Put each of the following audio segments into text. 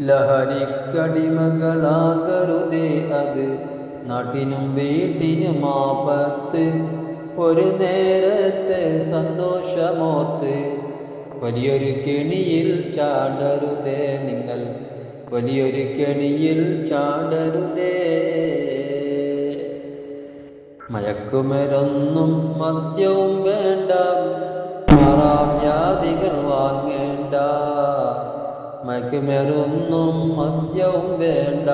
ലഹരിക്കടിമകളാകരുതേ അത്. നാട്ടിനും വീട്ടിനും ആപത്ത്. ഒരു നേരത്തെ സന്തോഷമോത്ത്. വലിയൊരു കെണിയിൽ ചാടരുതേ നിങ്ങൾ. വലിയൊരു കെണിയിൽ ചാടരുതേ. മയക്കുമരൊന്നും മദ്യവും വേണ്ട. മയക്കുമരൊന്നും മദ്യവും വേണ്ട.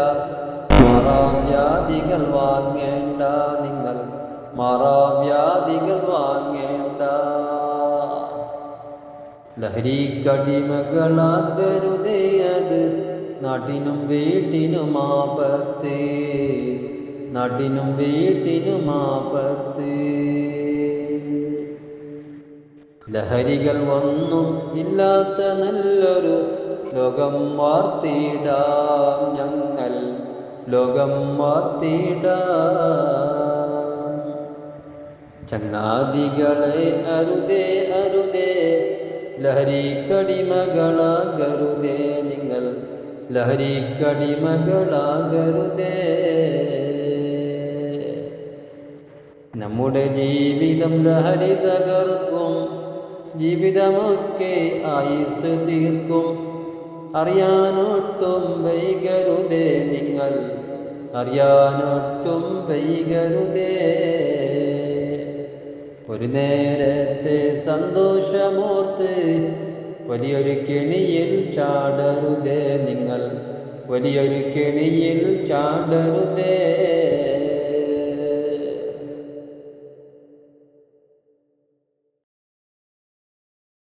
മാറാവ്യാധികൾ വാങ്ങേണ്ട നിങ്ങൾ. മാറാവ്യാധികൾ വാങ്ങേണ്ട. ലഹരിക്കടിമകളാകരുതേ അത് നാട്ടിനും വീട്ടിനും ആപത്ത്. നാട്ടിനും വീട്ടിനും ആപത്ത്. ലഹരികൾ ഒന്നും ഇല്ലാത്ത നല്ലൊരു ലോകം വാർത്തിടാം ഞങ്ങൾ. ലോകം വാർത്തിടാം. ചങ്ങാതികളെ അരുതേ അരുതേ. ലഹരിക്കടിമകളാകരുതേ നിങ്ങൾ. ലഹരിക്കടിമകളാകരുതേ. നമ്മുടെ ജീവിതം ലഹരി തകർക്കും. ജീവിതമൊക്കെ ആയുസ് തീർക്കും. അറിയാനൊട്ടും വൈകരുതേ നിങ്ങൾ. അറിയാനൊട്ടും വൈകരുതേ. ഒരു നേരത്തെ സന്തോഷമോർത്ത് വലിയൊരു കെണിയിൽ ചാടരുതേ നിങ്ങൾ. വലിയൊരു കെണിയിൽ ചാടരുതേ.